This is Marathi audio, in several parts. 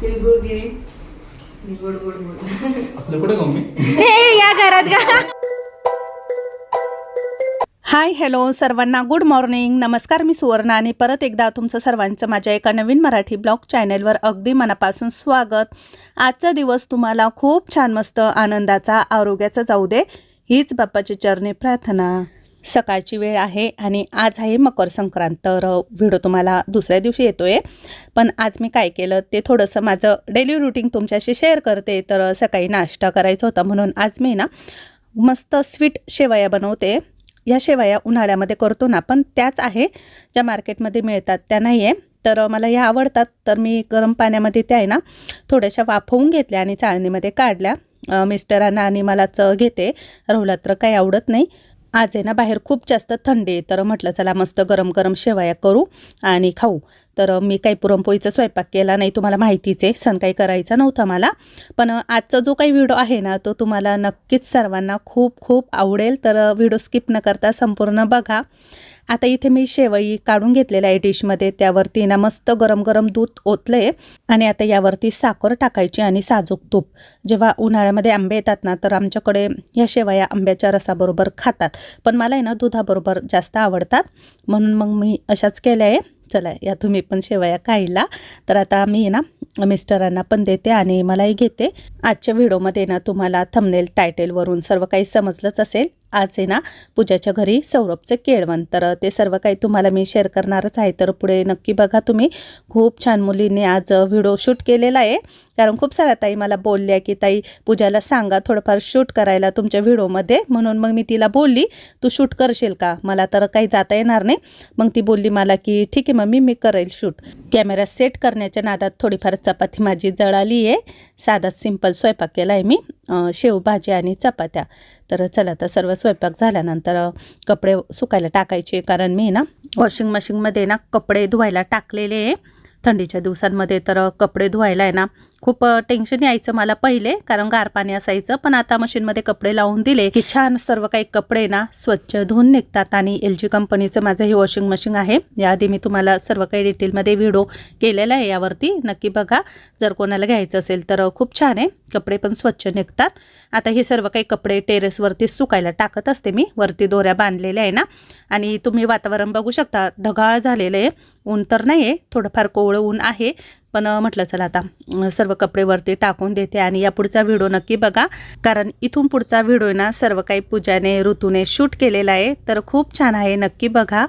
तिळगुळ घे मी गोड गोड बोल आपलं कुठे मम्मी हे या घरात का हाय हॅलो सर्वांना गुड मॉर्निंग नमस्कार मी सुवर्णा. आणि परत एकदा तुमचं सर्वांचं माझ्या एका नवीन मराठी ब्लॉग चॅनेलवर अगदी मनापासून स्वागत. आजचा दिवस तुम्हाला खूप छान मस्त आनंदाचा आरोग्याचा जाऊ दे. हीच बाप्पाची चरणी प्रार्थना. सकाळची वेळ आहे आणि आज आहे मकर संक्रांत तर व्हिडिओ तुम्हाला दुसऱ्या दिवशी येतो आहे पण आज मी काय केलं ते थोडंसं माझं डेली रुटीन तुमच्याशी शेअर करते तर सकाळी नाश्ता करायचा होता म्हणून आज मी ना मस्त स्वीट शेवया बनवते. ह्या शेवया उन्हाळ्यामध्ये करतो ना पण त्याच आहे ज्या मार्केटमध्ये मिळतात त्या नाही आहे तर मला ह्या आवडतात तर मी गरम पाण्यामध्ये त्या आहे ना थोड्याशा वाफवून घेतल्या आणि चाळणीमध्ये काढल्या. मिस्टरांना आणि मलाच घेते. राहुला तर काही आवडत नाही. आज आहे ना बाहेर खूप जास्त थंडी आहे. तर म्हटलं चला मस्त गरम गरम शेवया करू आणि खाऊ. तर मी काही पुरणपोळीचा स्वयंपाक केला नाही तुम्हाला माहितीच आहे. सण काही करायचा नव्हता मला. पण आजचा जो काही व्हिडिओ आहे ना तो तुम्हाला नक्कीच सर्वांना खूप खूप आवडेल. तर व्हिडिओ स्किप न करता संपूर्ण बघा. आता इथे मी शेवई काढून घेतलेलं आहे डिशमध्ये. त्यावरती ना मस्त गरम गरम दूध ओतलं आहे आणि आता यावरती साखर टाकायची आणि साजूक तूप. जेव्हा उन्हाळ्यामध्ये आंबे येतात ना तर आमच्याकडे ह्या शेवया आंब्याच्या रसाबरोबर खातात. पण मला आहे ना दुधाबरोबर जास्त आवडतात. म्हणून मग मी अशाच केल्या आहे. चला या तुम्ही पण शेवया खायला. तर आता मी ना मिस्टरांना पण देते आणि मलाही घेते. आजच्या व्हिडिओमध्ये ना तुम्हाला थमनेल टायटेलवरून सर्व काही समजलंच असेल. आज आहे ना पूजाच्या घरी सौरभचं केळवण तर ते सर्व काही तुम्हाला मी शेअर करणारच आहे. तर पुढे नक्की बघा तुम्ही. खूप छान मुलीने आज व्हिडिओ शूट केलेला आहे. कारण खूप साऱ्या ताई मला बोलल्या की ताई पूजाला सांगा थोडंफार शूट करायला तुमच्या व्हिडिओमध्ये म्हणून मग मी तिला बोलली तू शूट करशील का? मला तर काही जाता येणार नाही. मग ती बोलली मला की ठीक आहे मम्मी मी करेल शूट कॅमेरा सेट करण्याच्या नादात थोडीफार चपाती माझी जळाली आहे. साधा सिंपल स्वयंपाक केला आहे मी शेवभाजी आणि चपात्या. तर चला तर सर्व स्वयंपाक झाल्यानंतर कपडे सुकायला टाकायचे. कारण मी ना वॉशिंग मशीनमध्ये ना कपडे धुवायला टाकलेले आहे. थंडीच्या दिवसांमध्ये तर कपडे धुवायला आहे ना खूप टेन्शन यायचं मला पहिले कारण गार पाणी असायचं. पण आता मशीनमध्ये कपडे लावून दिले की छान सर्व काही कपडे ना स्वच्छ धुवून निघतात. आणि एल जी कंपनीचं माझं हे वॉशिंग मशीन आहे. याआधी मी तुम्हाला सर्व काही डिटेलमध्ये व्हिडिओ केलेला आहे यावरती. नक्की बघा. जर कोणाला घ्यायचं असेल तर खूप छान आहे. कपडे पण स्वच्छ निघतात. आता हे सर्व काही कपडे टेरेसवरती सुकायला टाकत असते मी. वरती दोऱ्या बांधलेल्या आहे ना. आणि तुम्ही वातावरण बघू शकता. ढगाळ झालेलं आहे. ऊन तर नाही आहे थोडंफार कोवळं ऊन आहे. पण म्हटलं चला आता सर्व कपडे वरती टाकून देते आणि या पुढचा व्हिडिओ नक्की बघा. कारण इथून पुढचा व्हिडिओ ना सर्व काही पूजाने ऋतूने शूट केलेला आहे. तर खूप छान आहे नक्की बघा.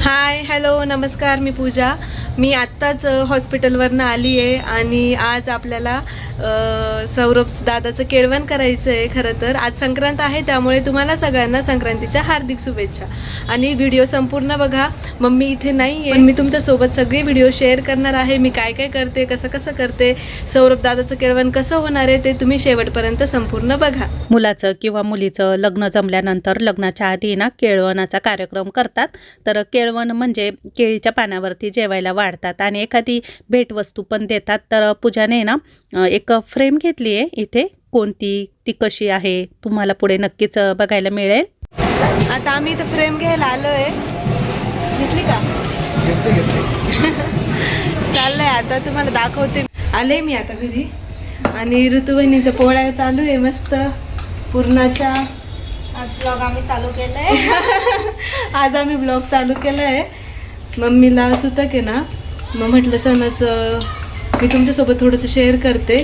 हाय हॅलो नमस्कार मी पूजा. मी आत्ताच हॉस्पिटलवरनं आली आहे आणि आज आपल्याला सौरभ दादाचं केळवण करायचं आहे खरं तर. आज संक्रांत आहे त्यामुळे तुम्हाला सगळ्यांना संक्रांतीच्या हार्दिक शुभेच्छा. आणि व्हिडिओ संपूर्ण बघा. मम्मी इथे नाही आहे मी तुमच्यासोबत सगळे व्हिडिओ शेअर करणार आहे. मी काय काय करते कसं कसं करते सौरभ दादाचं केळवण कसं होणार आहे ते तुम्ही शेवटपर्यंत संपूर्ण बघा. मुलाचं किंवा मुलीचं लग्न जमल्यानंतर लग्नाच्या आधी ना केळवणाचा कार्यक्रम करतात. तर केळवण म्हणजे केळीच्या पानावरती जेवायला वाढतात आणि एखादी भेटवस्तू पण देतात. तर पूजाने ना एक फ्रेम घेतली आहे इथे. कोणती ती कशी आहे तुम्हाला पुढे नक्कीच बघायला मिळेल. आता आम्ही इथं फ्रेम घ्यायला आलोय. घेतली का? चाललंय आता तुम्हाला दाखवते. आले मी आता घरी. आणि ऋतुबहिणीच्या पोळ्या चालू आहे मस्त. पूर्णाच्या. आज ब्लॉग आम्ही चालू केलंय. आज आम्ही ब्लॉग चालू केलाय. मम्मीला सुतक आहे ना मग म्हटलं सणाचं मी तुमच्यासोबत थोडंसं शेअर करते.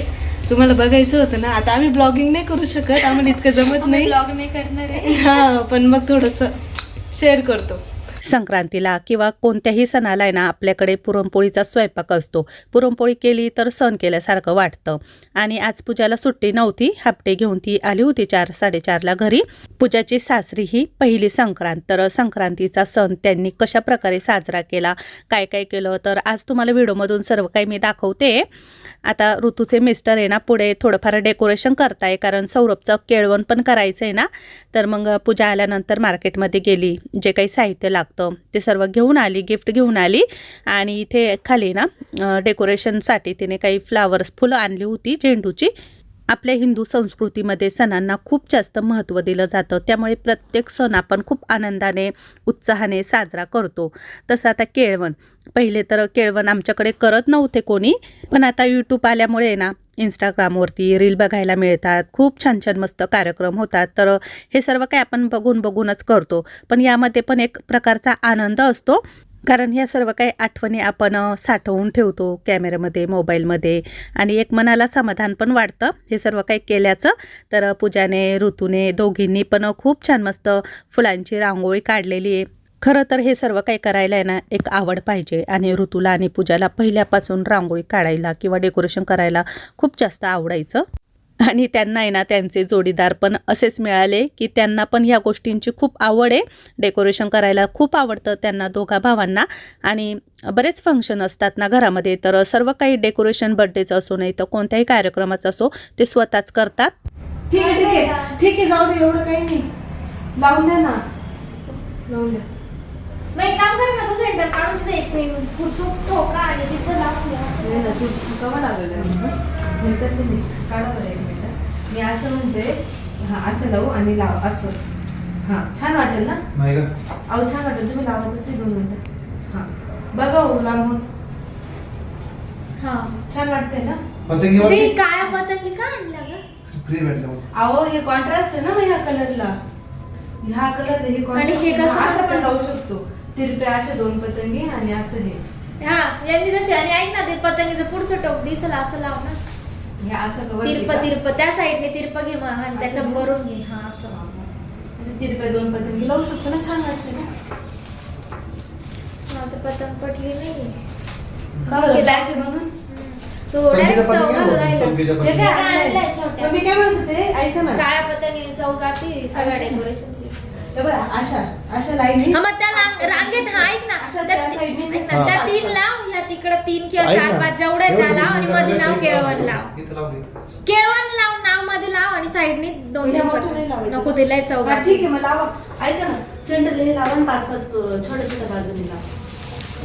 तुम्हाला बघायचं होतं ना आता आम्ही ब्लॉगिंग नाही करू शकत आम्हाला इतकं जमत नाही. ब्लॉग मी करणार आहे. हा पण मग थोडंसं शेअर करतो. संक्रांतीला किंवा कोणत्याही सणाला आहे ना आपल्याकडे पुरणपोळीचा स्वयंपाक असतो. पुरणपोळी केली तर सण केल्यासारखं वाटतं. आणि आज पूजाला सुट्टी नव्हती हापटे घेऊन ती आली होती चार साडेचारला घरी. पूजाची सासरी ही पहिली संक्रांत तर संक्रांतीचा सण त्यांनी कशा प्रकारे साजरा केला काय काय केलं? तर आज तुम्हाला व्हिडिओमधून सर्व काही मी दाखवते. आता ऋतूचे मिस्टर आहे ना पुढे थोडंफार डेकोरेशन करताय कारण सौरभचं केळवण पण करायचं आहे ना. तर मग पूजा आल्यानंतर मार्केटमध्ये गेली जे काही साहित्य लागतं ते सर्व घेऊन आली गिफ्ट घेऊन आली. आणि इथे खाली ना डेकोरेशनसाठी तिने काही फ्लावर्स फुलं आणली होती झेंडूची. आपल्या हिंदू संस्कृतीमध्ये सणांना खूप जास्त महत्त्व दिलं जातं. त्यामुळे प्रत्येक सण आपण खूप आनंदाने उत्साहाने साजरा करतो. तसं आता केळवण. पहिले तर केळवण आमच्याकडे करत नव्हते कोणी पण आता यूट्यूब आल्यामुळे ना इंस्टाग्रामवरती रील बघायला मिळतात. खूप छान छान मस्त कार्यक्रम होतात. तर हे सर्व काही आपण बघून बघूनच करतो. पण यामध्ये पण एक प्रकारचा आनंद असतो. कारण ह्या सर्व काही आठवणी आपण साठवून ठेवतो कॅमेऱ्यामध्ये मोबाईलमध्ये. आणि एक मनाला समाधान पण वाटतं हे सर्व काही केल्याचं. तर पूजाने ऋतूने दोघींनी पण खूप छान मस्त फुलांची रांगोळी काढलेली आहे. खरं तर हे सर्व काही करायला आहे ना एक आवड पाहिजे. आणि ऋतूला आणि पूजाला पहिल्यापासून रांगोळी काढायला किंवा डेकोरेशन करायला खूप जास्त आवडायचं. आणि त्यांना आहे ना त्यांचे जोडीदार पण असेच मिळाले की त्यांना पण ह्या गोष्टींची खूप आवड आहे. डेकोरेशन करायला खूप आवडतं त्यांना दोघा भावांना. आणि बरेच फंक्शन असतात ना घरामध्ये तर सर्व काही डेकोरेशन बड्डेचं असो नाही तर कोणत्याही कार्यक्रमाचं असो ते स्वतःच करतात. ठीक आहे ठीक आहे. ठीक आहे जाऊ दे एवढं काही नाही. लावून द्या ना. लावून द्या. मग एक काम कर ना दुसऱ्या एकदा काढून तिथे एक मिनिट पुचूक ठोका आणि तिथं लावून द्या. असं नाही ना तू कवा लागलं. तसं नाही. काढा बरं एक मिनिट मी असं म्हणते हां असं लावू आणि लाव असं. हां छान वाटेल ना? नाही का अहो छान वाटेल. तुम्ही लावा तसे दोन मिनिटं. हां. बघा हो लांबून हा. छान वाटतंय ना? पतंगी ते काळ्या पतंगी का आणल्या ग? फ्री भेटलं मग. अहो हे कॉन्ट्रास्ट आहे ना मग ह्या कलरला ह्या कलर हे आणि हे contrast कसं असं पण? लावू शकतो. तिरपे असे दोन पतंगी आणि असं हे. हा यांनी जसे आणि ऐक ना ते पतंगीचं पुढचं टोक दिसल असं लाव ना. हे असं तिरप. तिरप. त्या साईडने तिरप घे मग आणि त्याच्या असं? वरून घे. हा असं. तिरपे दोन पतंगी लावू शकतो ना? छान वाटते ना? माझं पतंग पटली नाही का बरं? ब्लॅक आहे म्हणून? पतंगी आहे बघ, राहिला. हे पतंगी. काय काय आणलंय? आणलंय छोट्या? मग मी काय म्हणत होते? ऐका ना. काळ्या जाती सगळ्या डेकोरेशनची हे बघ अशा अशा लाईनी हा मग त्या रांग- रांगेत हा ऐक ना. अशा त्या त्या ती- साईडने ऐक ना. त्या तीन लाव ह्या तिकडे तीन किंवा ऐक चार ना. पाच जेवढे त्या एवढं लाव आणि मध्ये नाव केळवण इथं लाव. इथं. केळवण लाव नावमध्ये लाव आणि साईडने दोन तीन मोठं लावायचं. नको दिलाय हा, ठीक आहे मग लावा. ऐका ना सेंटरला हे लावा आणि पाच पाच अं, छोट्या छोट्या बाजूने लावा.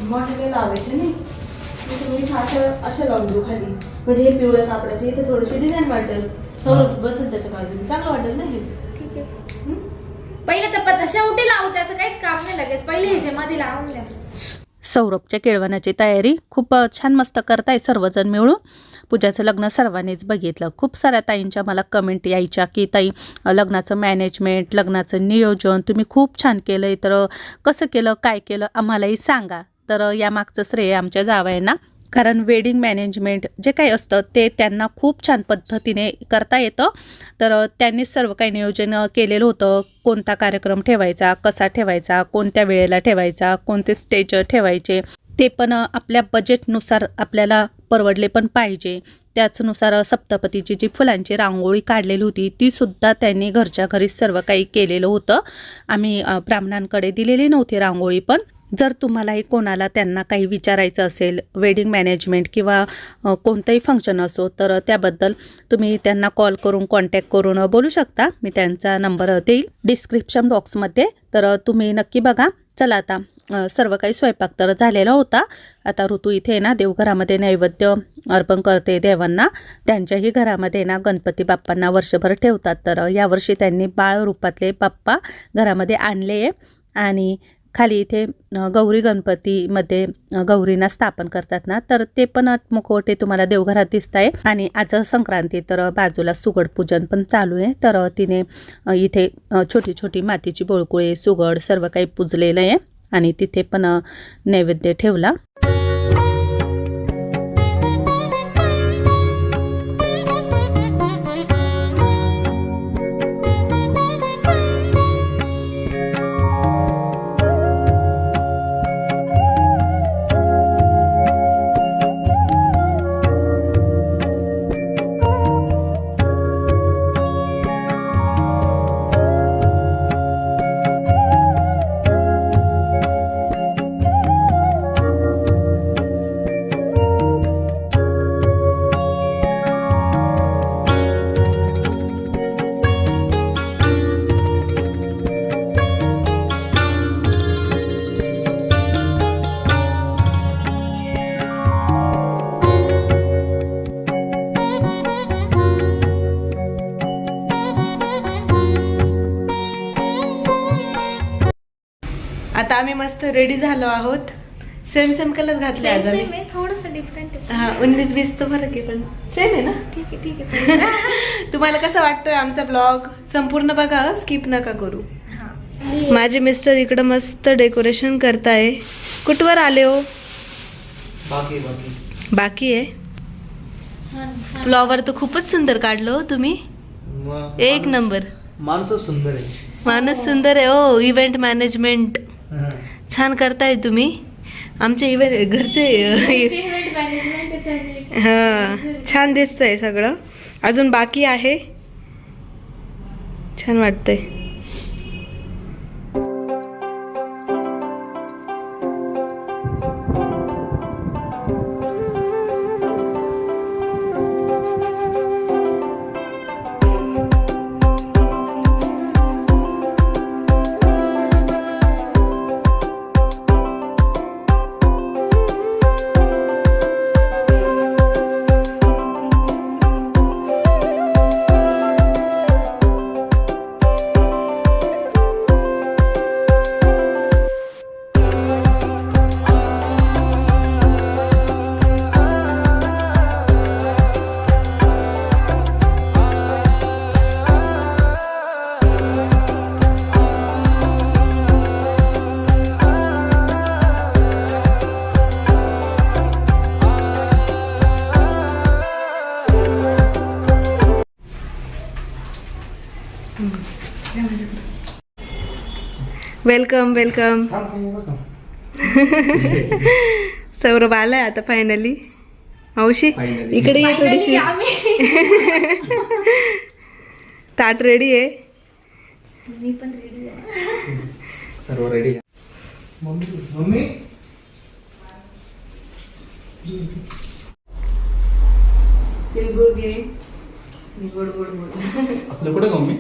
मोठे काही लावायचे नाही. मग तुम्ही इथं असं असं लावून देऊ खाली. म्हणजे हे पिवळ्या कापडाचे इथे थोडीशी डिझाईन वाटेल. सौरभ बसेल त्याच्या बाजूने. चांगलं वाटेल ना हं? पहिले तर शेवटी लावू त्याचं काहीच काम नाही लगेच. पहिले ह्याच्या मध्ये लावून द्या. सौरभच्या केळवण्याची तयारी खूप छान मस्त करताय सर्वजण मिळून. पूजाचं लग्न सर्वांनीच बघितलं. खूप साऱ्या ताईंच्या मला कमेंट यायच्या की ताई लग्नाचं मॅनेजमेंट लग्नाचं नियोजन तुम्ही खूप छान केलं आहे तर कसं केलं काय केलं आम्हालाही सांगा. तर यामागचं श्रेय आमच्या जावयांना. कारण वेडिंग मॅनेजमेंट जे काही असतं ते त्यांना खूप छान पद्धतीने करता येतं. तर त्यांनी सर्व काही नियोजन केलेलं होतं. कोणता कार्यक्रम ठेवायचा कसा ठेवायचा कोणत्या वेळेला ठेवायचा कोणते स्टेज ठेवायचे ते पण आपल्या बजेटनुसार आपल्याला परवडले पण पाहिजे. त्याचनुसार सप्तपतीची जी फुलांची रांगोळी काढलेली होती ती सुद्धा त्यांनी घरच्या घरीच सर्व काही केलेलं होतं. आम्ही ब्राह्मणांकडे दिलेली नव्हती रांगोळी पण. जर तुम्हालाही कोणाला त्यांना काही विचारायचं असेल वेडिंग मॅनेजमेंट किंवा कोणतंही फंक्शन असो तर त्याबद्दल तुम्ही त्यांना कॉल करून कॉन्टॅक्ट करून बोलू शकता. मी त्यांचा नंबर देईल डिस्क्रिप्शन बॉक्समध्ये तर तुम्ही नक्की बघा. चला आता सर्व काही स्वयंपाक तर झालेला होता. आता ऋतू इथे ना देवघरामध्ये नैवेद्य अर्पण करते देवांना. त्यांच्याही घरामध्ये ना गणपती बाप्पांना वर्षभर ठेवतात. तर यावर्षी त्यांनी बाळ रूपातले बाप्पा घरामध्ये आणले आहे. आणि खाली इथे गौरी गणपतीमध्ये गौरींना स्थापन करतात ना तर ते पण मुखवटे तुम्हाला देवघरात दिसत आहे आणि आज संक्रांती तर बाजूला सुगड पूजन पण चालू आहे. तर तिने इथे छोटी छोटी मातीची बोळकुळे सुगड सर्व काही पूजलेलं आहे. आणि तिथे पण नैवेद्य ठेवला. आम्ही मस्त रेडी झालो आहोत. सेम सेम कलर घातले आज आम्ही. सेम आहे. थोडंसं डिफरंट आहे. हा उन्नीस वीस तर फरक आहे पण सेम आहे ना? ठीक आहे ठीक आहे. तुम्हाला कसं वाटतोय आमचा ब्लॉग संपूर्ण बघा स्किप नका करू. हा. माझे मिस्टर इकडं मस्त डेकोरेशन करताय. कुठवर आले हो? बाकी बाकी. बाकी आहे. छान छान. फ्लॉवर तर खूपच सुंदर काढलं हो तुम्ही. एक नंबर माणूस सुंदर आहे. माणूस सुंदर आहे हो. इव्हेंट मॅनेजमेंट छान करताय तुम्ही. आमचे इव्हेंट घरचे हा छान दिसतंय सगळं. अजून बाकी आहे? छान वाटतंय. वेलकम वेलकम सौरभ आलाय आता फायनली मावशी. इकडे ये थोडीशी. ताट रेडी आहे. मी पण रेडी आहे. सर्व रेडी मम्मी मम्मी? आपलं कुठे मम्मी?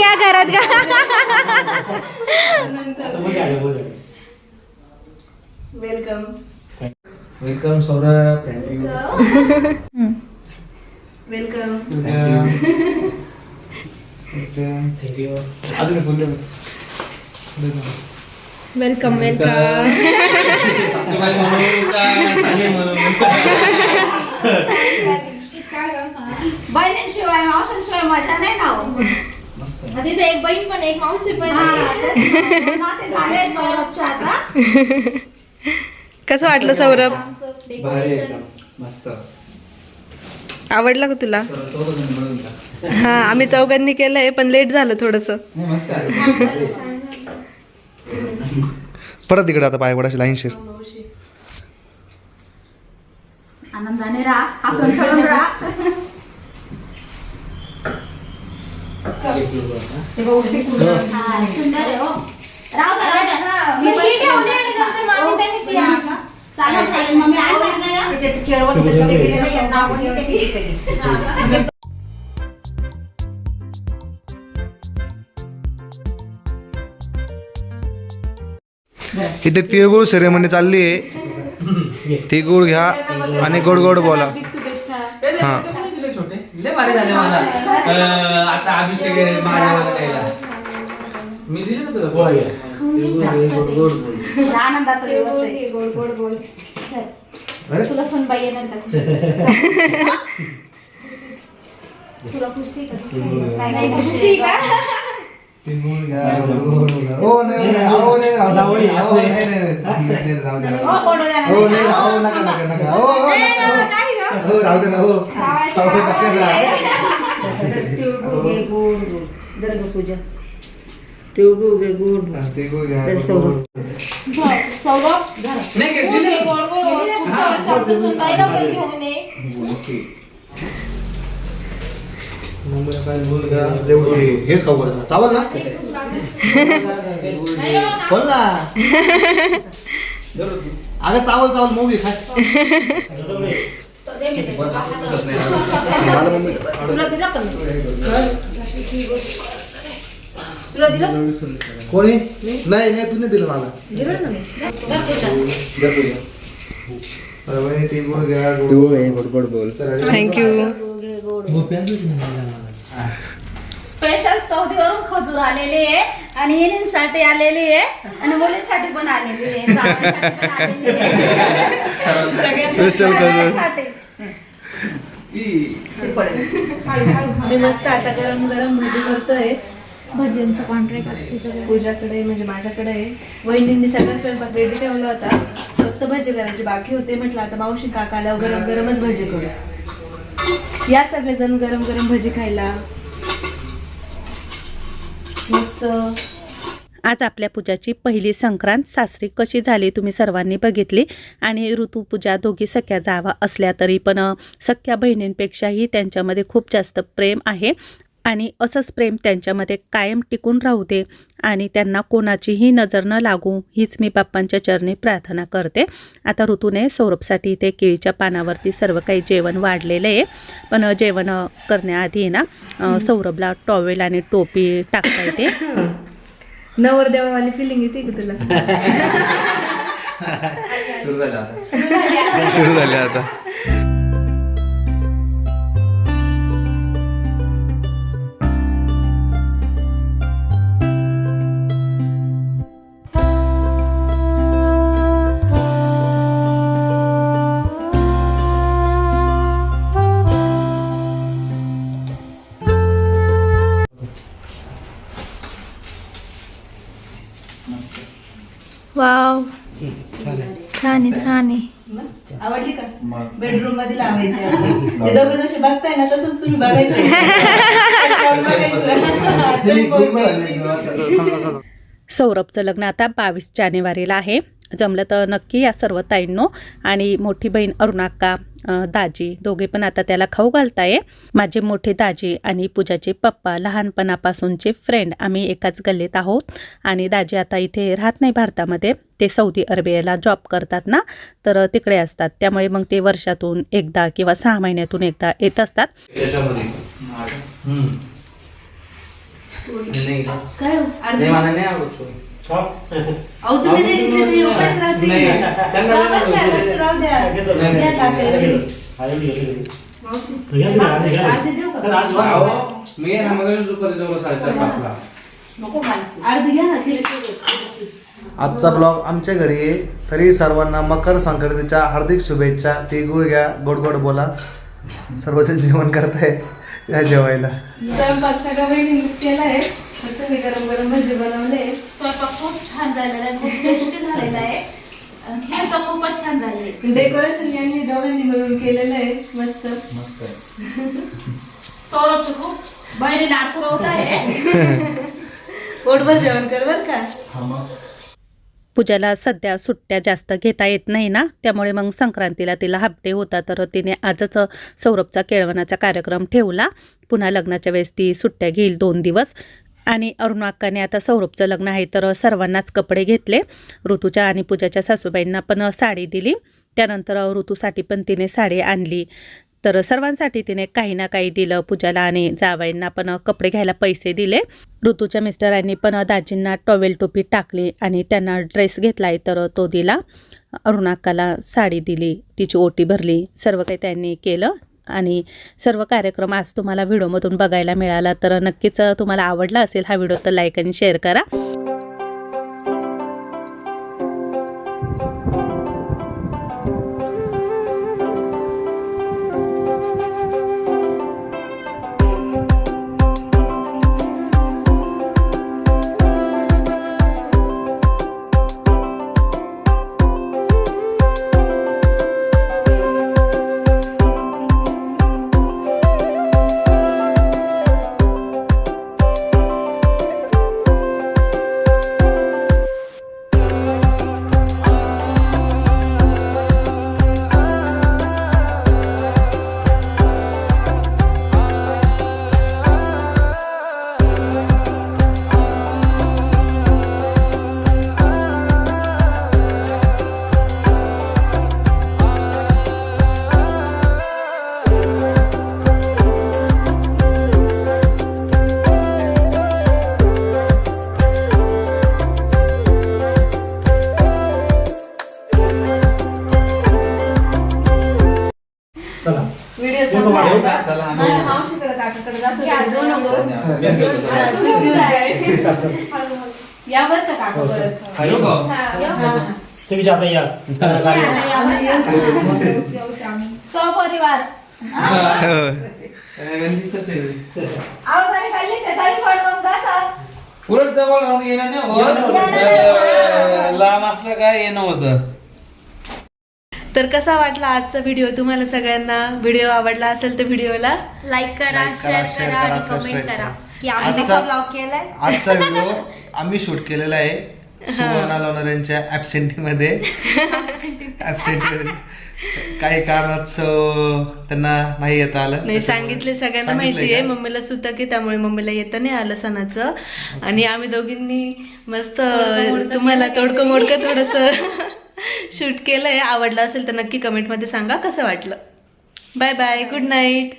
या घरात का welcome. Welcome Saurabh thank you welcome. Thank you अजून बोलले वेलकम वेलकम. बहिणीशिवाय मावशांशिवाय मजा नाही ना हो. तिथे एक बहीण पण एक मावशी पण हा, कसं वाटलं सौरभ? आमचं भारी decoration. एकदम. मस्त. आवडलं का तुला? हा आम्ही चौघांनी केलंय पण लेट झालं थोडस. परत इकडे आता पायगोडाशी लाईनशीर आनंदाने राहा हसून खेळून राहा. हा, सुंदर आहे हो राहू द्या, राहू द्या. हा, मी मग पण ही ठेवली आणि नंतर मामी त्यांनी ती आणली. चालेल चालेल मग मी आणणार नाही हा. त्याचं केळवण त्याचं कधी केलेलं आहे, यांना आवडली ते केली कधी. हा. इथे तिळगुळ सेरेमनी चालली आहे तिळगुळ घ्या आणि गोड गोड बोला हा. छोटे लय भारी झाले मला आता अभिषेक आहे महादेवाला द्यायला मी दिले ना तुला गोळ्या गोड गोड बोल. आनंदाचा दिवस आहे. गोड गोड. अरे? तुला सोनबाई येणार? तुला खुशी का? नाही, नाही, खुशी का? बोला. हो नाही हो, नाही हो हो, हो. हो राहू दे ना हो. तिळगुळ घे, गोड गोड दुर्गापूजा. तिळगुळ घे गोड गोड. हा, घ्या तर सौरभ. गोड. नाही. घे, काय देऊ. हेच खाऊ घाला. चावल ना? बोल ना. अगं चावल चावल. मोगी खाय मला मम्मी तुला दिला दिलं कोणी नाही नाही तू नाही दिलं मला दिलं ना. स्पेशल सौदीवरून खजूर आलेले आहे आणि येणींसाठी आलेली आहे आणि मुलींसाठी पण आलेली आहे. Special खजूर. मी मस्त आता गरम गरम भजी करतोय. भजनचं कॉन्ट्रॅक्ट आहे. पूजाकडे म्हणजे माझ्याकडे आहे. वहिनींनी सगळं स्वयंपाक रेडी ठेवला होता. फक्त भजी करायचे बाकी होते म्हटलं आता मावशी काका आल्यावर गरम गरमच भजी करू. या सगळेजण गरम गरम भजी खायला. मस्त. आज आपल्या पूजाची पहिली संक्रांत सासरी कशी झाली तुम्ही सर्वांनी बघितली. आणि ऋतुपूजा दोघी सख्या जावा असल्या तरी पण सख्या बहिणींपेक्षाही त्यांच्यामध्ये खूप जास्त प्रेम आहे. आणि असंच प्रेम त्यांच्यामध्ये कायम टिकून राहू दे आणि त्यांना कोणाचीही नजर न लागू हीच मी बाप्पांच्या चरणी प्रार्थना करते. आता ऋतूने सौरभसाठी इथे केळीच्या पानावरती सर्व काही जेवण वाढलेलं आहे. पण जेवण करण्याआधी ना सौरभला टॉवेल आणि टोपी टाकता येते. नवरदेवावाली फिलिंग येते का तुला? सुरू झालं आता. सुरू झाले आता. वाव. छान आहे. छान आहे आवडली का? बेडरूममध्ये लावायची. आहे. हे दोघं जसे बघताय ना तसंच तुम्ही बघायचं. बघायचं. सौरभचं लग्न आता बावीस जानेवारीला आहे. जमलं तर नक्की या सर्व ताईंनो. आणि मोठी बहीण अरुणाक्का दाजी दोघे पण आता त्याला खाऊ घालताय. माझे मोठे दाजी आणि पूजाचे पप्पा लहानपणापासूनचे फ्रेंड आम्ही एकाच गल्लीत आहोत. आणि दाजी आता इथे राहत नाही भारतामध्ये. ते सौदी अरेबियाला जॉब करतात ना तर तिकडे असतात. त्यामुळे मग ते वर्षातून एकदा किंवा सहा महिन्यातून एकदा येत असतात. काय अर्धी- नाही, मला नाही आवडत तो. अहो, तुम्ही नाही दिले तर उपास राहतील. नाही, त्यांना नाही बाबा द्या, आवडत. लक्ष राहू द्या. नाही, द्या तात्याला. नाही. मावशी, अर्धी देऊ का? अहो, मी आहे ना मगाशीच दुपारी जवळ साडेचार पाचला नको मला. अर्धी घ्या ना खिरीची. आजचा ब्लॉग आमच्या घरी आहे तरी सर्वांना मकर संक्रांतीच्या हार्दिक शुभेच्छा तिळगुळ घ्या गोड गोड बोला सर्वजण जेवण करताय या जेवायला. स्वयंपाक सगळ्या बहिणींनीच केलाय फक्त मी गरम गरम भजी बनवले. स्वयंपाक खूप छान झालेला आहे. खूप टेस्टी झालेला आहे. खीर तर खूपच छान झाली. डेकोरेशन यांनी दोघांनी मिळून केलेलं आहे. मस्त. मस्त. सौरभचे खूप बहिणी लाड पुरवत आहे. पोटभर जेवण कर बर का. पूजाला सध्या सुट्ट्या जास्त घेता येत नाही ना त्यामुळे मग संक्रांतीला तिला हापडे होता तर तिने आजच सौरभचा केळवणाचा कार्यक्रम ठेवला. पुन्हा लग्नाच्या वेळेस ती सुट्ट्या घेईल दोन दिवस. आणि अरुणाक्काने आता सौरभचं लग्न आहे तर सर्वांनाच कपडे घेतले. ऋतूच्या आणि पूजाच्या सासूबाईंना पण साडी दिली. त्यानंतर ऋतूसाठी पण तिने साडी आणली. तर सर्वांसाठी तिने काही ना काही दिलं पूजाला आणि जावाईंना पण कपडे घ्यायला पैसे दिले. ऋतूच्या मिस्टरांनी पण दाजींना टॉवेल टोपी टाकली आणि त्यांना ड्रेस घेतलाय तर तो दिला. अरुणाकाला साडी दिली तिची ओटी भरली सर्व काही त्यांनी केलं आणि सर्व कार्यक्रम आज तुम्हाला व्हिडिओमधून बघायला मिळाला. तर नक्कीच तुम्हाला आवडला असेल हा व्हिडिओ तर लाईक आणि शेअर करा. तुम्ही जाता या नाही, आम्ही येऊ. सपरिवार गल्लीतच आहे. आवाज खाल्ली का ताई पण मग बसा उलट जवळ राहून येणं नाही होत. येणं नाही अं, लांब असलं काय येणं होतं तर कसा वाटला आजचा व्हिडिओ तुम्हाला सगळ्यांना व्हिडिओ आवडला असेल तर व्हिडिओला लाईक करा शेअर करा आणि कमेंट करा. की आम्ही आजचा- कसा ब्लॉग केलाय आजचा व्हिडिओ आम्ही शूट केलेला आहे सुवर्णा लोणार यांच्या ऍबसेंटी मध्ये. ऍबसेंटी काही कारणात त्यांना नाही येता आलं. नाही सांगितले सगळ्यांना माहिती आहे. मम्मीला सुद्धा की त्यामुळे मम्मीला येता नाही आलं सणाचं. आणि आम्ही दोघींनी मस्त तुम्हाला तोडकं मोडकं थोडस शूट केलंय. आवडलं असेल तर नक्की कमेंटमध्ये सांगा कसं वाटलं. Bye bye good night